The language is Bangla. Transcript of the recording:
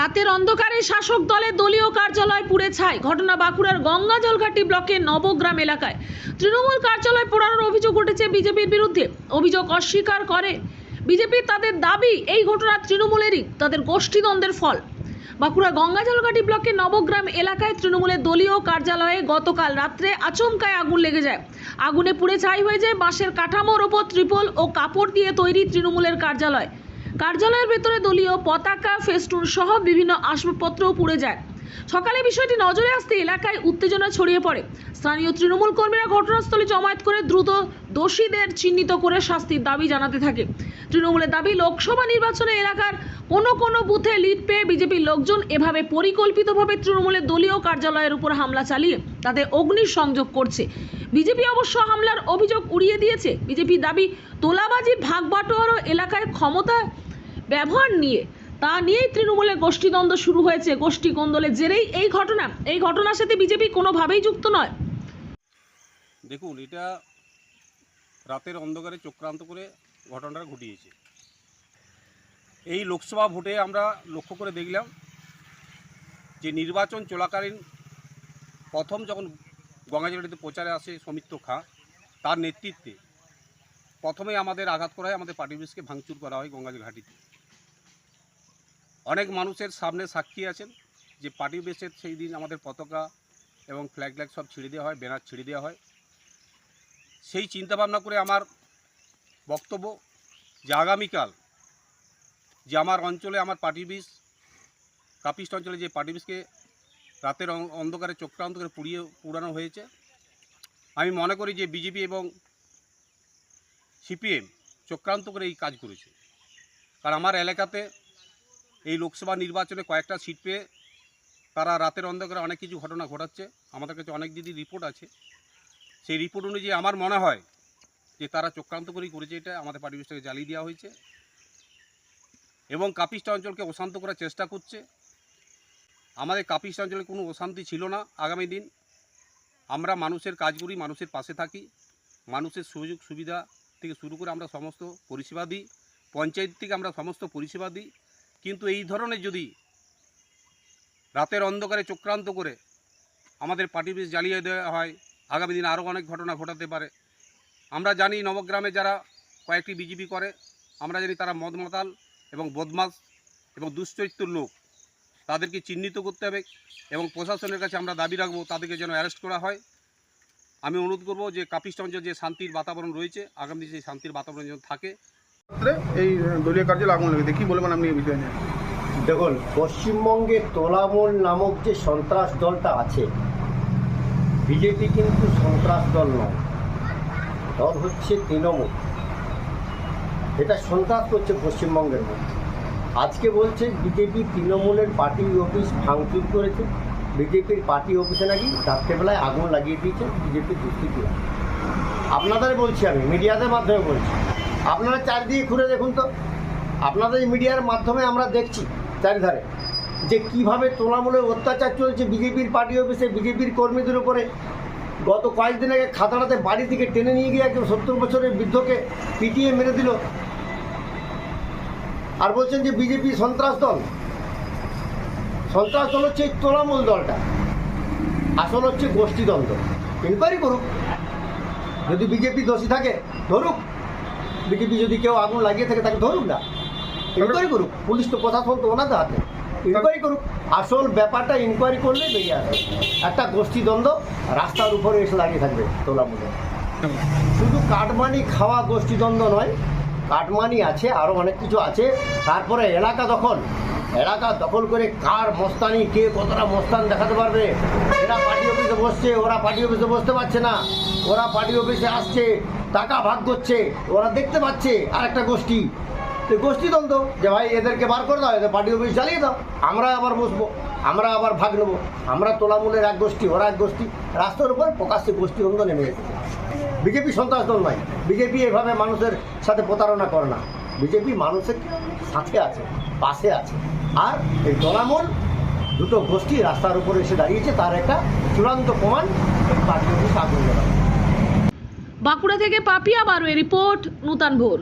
রাতের অন্ধকারে শাসক দলের দলীয় কার্যালয় পুড়ে ছাই। ঘটনা বাঁকুড়ার গঙ্গা জলঘাটি ব্লকের নবগ্রাম এলাকায়। তৃণমূল কার্যালয় পোড়ানোর অভিযোগ উঠেছে বিজেপির বিরুদ্ধে। অভিযোগ অস্বীকার করে। বিজেপি তাদের দাবি, এই ঘটনা তৃণমূলেরই, তাদের গোষ্ঠীদ্বন্দ্বের ফল। বাঁকুড়া গঙ্গা জলঘাটি ব্লকের নবগ্রাম এলাকায় তৃণমূলের দলীয় কার্যালয়ে গতকাল রাত্রে আচমকায় আগুন লেগে যায়। আগুনে পুড়ে ছাই হয়ে যায় বাঁশের কাঠামোর ওপর ত্রিপল ও কাপড় দিয়ে তৈরি তৃণমূলের কার্যালয়। কার্যালয়ের ভেতরে দলীয় পতাকা, ফেস্টুন সহ বিভিন্ন আসবাবপত্রও পুড়ে যায়। সকালে বিষয়টি নজরে আসতে এলাকায় উত্তেজনা ছড়িয়ে পড়ে। স্থানীয় তৃণমূল কর্মীরা ঘটনাস্থলে জমায়েত করে দ্রুত দোষীদের চিহ্নিত করে শাস্তির দাবি জানাতে থাকে। তৃণমূলের দাবি, লোকসভা নির্বাচনে এলাকার কোনো কোনো বুথে লিড পেয়ে বিজেপির লোকজন এভাবে পরিকল্পিতভাবে তৃণমূলের দলীয় কার্যালয়ের উপর হামলা চালিয়ে তাদের অগ্নি সংযোগ করছে। বিজেপি অবশ্য হামলার অভিযোগ উড়িয়ে দিয়েছে। বিজেপি দাবি, তোলাবাজি ভাগ বাটোয়ারও এলাকায় ক্ষমতা ব্যবহার নিয়ে, তা নিয়েই তৃণমূলের গোষ্ঠীদ্বন্দ্ব শুরু হয়েছে। গোষ্ঠী কোন্দলের জেরেই এই ঘটনা। এই ঘটনার সাথে বিজেপি কোনোভাবেই যুক্ত নয়। দেখুন, এটা রাতের অন্ধকারে চক্রান্ত করে ঘটনাটা ঘটিয়েছে। এই লোকসভা ভোটে আমরা লক্ষ্য করে দেখলাম যে নির্বাচন চলাকালীন প্রথম যখন গঙ্গাজলিতে প্রচারে আসে সৌমিত্র খাঁ, তার নেতৃত্বে প্রথমে আমাদের আঘাত করা হয়, আমাদের পার্টি অফিসকে ভাঙচুর করা হয় গঙ্গাজল ঘাটিতে অনেক মানুষের সামনে সাক্ষী আছেন যে পার্টি অফিসের সেই দিন আমাদের পতাকা এবং ফ্ল্যাগ ফ্ল্যাগ সব ছিঁড়ে দেওয়া হয়, ব্যানার ছিঁড়ে দেওয়া হয়। সেই চিন্তাভাবনা করে আমার বক্তব্য যে আগামীকাল যে আমার অঞ্চলে আমার পার্টি অফিস কাপিস্ট অঞ্চলে যে পার্টি বিষকে রাতের অন্ধকারে চক্রান্ত করে পুড়িয়ে পুরানো হয়েছে, আমি মনে করি যে বিজেপি এবং সিপিএম চক্রান্ত করে এই কাজ করেছে। কারণ আমার এলাকাতে এই লোকসভা নির্বাচনে কয়েকটা সিট পেয়ে তারা রাতের অন্ধকারে অনেক কিছু ঘটনা ঘটাচ্ছে। আমাদের কাছে অনেক দিদি রিপোর্ট আছে। সেই রিপোর্ট অনুযায়ী আমার মনে হয় যে তারা চক্রান্ত করেই করেছে এটা। আমাদের পরিবেশটাকে জ্বালিয়ে দেওয়া হয়েছে। এবং কাপিস্ট অঞ্চলকে অশান্ত করার চেষ্টা করছে। আমাদের কাপিস্ট অঞ্চলে কোনো অশান্তি ছিল না আগামী দিন। আমরা মানুষের কাজ করি, মানুষের পাশে থাকি। মানুষের সুযোগ সুবিধা থেকে শুরু করে আমরা সমস্ত পরিষেবা দিই। পঞ্চায়েত থেকে আমরা সমস্ত পরিষেবা দিই। কিন্তু এই ধরনের যদি রাতের অন্ধকারে চক্রান্ত করে আমাদের পার্টি অফিস জ্বালিয়ে দেওয়া হয়, আগামী দিনে আরও অনেক ঘটনা ঘটাতে পারে। আমরা জানি নবগ্রামে যারা কয়েকটি বিজেপি করে, আমরা জানি তারা মদ মাতাল এবং বদমাস এবং দুশ্চরিত্র লোক। তাদেরকে চিহ্নিত করতে হবে এবং প্রশাসনের কাছে আমরা দাবি রাখব, তাদেরকে যেন অ্যারেস্ট করা হয়। আমি অনুরোধ করব যে কাপিস্ট যে শান্তির বাতাবরণ রয়েছে, আগামী দিনে সেই শান্তির বাতাবরণ যেন থাকে এই দলীয় কার্যালয়ে আগুন লেগেছে কি বলবেন আপনি এই বিষয়ে দেখুন, পশ্চিমবঙ্গে তোলামূল নামক যে সন্ত্রাস দলটা আছে, বিজেপি কিন্তু সন্ত্রাস দল নয়। দল হচ্ছে তৃণমূল। এটা সন্ত্রাস করছে পশ্চিমবঙ্গের মধ্যে। আজকে বলছে বিজেপি তৃণমূলের পার্টি অফিস ভাঙচুর করেছে। বিজেপির পার্টি অফিসে নাকি রাত্রেবেলায় আগুন লাগিয়ে দিয়েছে বিজেপির দুষ্কৃতীরা আপনাদের বলছি আমি, মিডিয়াদের মাধ্যমে বলছি। আপনারা চারদিকে ঘুরে দেখুন তো। আপনাদের মিডিয়ার মাধ্যমে আমরা দেখছি চারিধারে যে কীভাবে তোলামূলের অত্যাচার চলছে বিজেপির পার্টি অফিসে, বিজেপির কর্মীদের উপরে। গত কয়েকদিন আগে খাতাড়াতে বাড়ি থেকে টেনে নিয়ে গিয়ে একজন সত্তর বছরের বৃদ্ধকে পিটিয়ে মেরে দিল। আর বলছেন যে বিজেপি সন্ত্রাস দল। সন্ত্রাস দল হচ্ছে এই তোলামূল দলটা। আসল হচ্ছে গোষ্ঠীদ্বন্দ্ব ইনকোয়ারি করুক যদি বিজেপি দোষী থাকে, ধরুক। বিজেপি যদি কেউ আগুন লাগিয়ে থাকে, তাকে ধরুক না। ইনকোয়ারি করুক। পুলিশ তো প্রশাসন তো ওনাদের হাতে। ইনকোয়ারি করুক। আসল ব্যাপারটা ইনকোয়ারি করলে বেরিয়ে আসবে একটা গোষ্ঠীদ্বন্দ্ব রাস্তার উপরে এসে লাগিয়ে থাকবে তোলামূলে। শুধু কাটমানি খাওয়া গোষ্ঠীদ্বন্দ্ব নয়, কাটমানি আছে আরও অনেক কিছু আছে। তারপরে এলাকা দখল। এলাকা দখল করে কার মস্তানি, কে কতটা মস্তান দেখাতে পারবে? এরা পার্টি অফিসে বসছে, ওরা পার্টি অফিসে বসতে পারছে না। ওরা পার্টি অফিসে আসছে টাকা ভাগ করছে, ওরা দেখতে পাচ্ছে আর একটা গোষ্ঠী তো গোষ্ঠীদ্বন্দ্ব যে ভাই এদেরকে বার করে দাও, এদের পার্টি অফিস চালিয়ে দাও, আমরা আবার বসবো, আমরা আবার ভাগ নেব। আমরা তোলামূলের এক গোষ্ঠী, ওরা এক গোষ্ঠী, রাস্তার উপর প্রকাশ্যে গোষ্ঠীদ্বন্দ্ব নেমে এসেছে। বিজেপি সন্ত্রাস দল নয়, বিজেপি এভাবে মানুষের সাথে প্রতারণা করে না। বিজেপি মানুষের সাথে আছে, পাশে আছে। আর এই দলামূল দুটো গোষ্ঠী রাস্তার উপরে এসে দাঁড়িয়েছে, তার একটা চূড়ান্ত প্রমাণ পার্টি অফিস আগুন। বাঁকুড়া থেকে পাপিয়া বারোয় রিপোর্ট নূতন ভোর।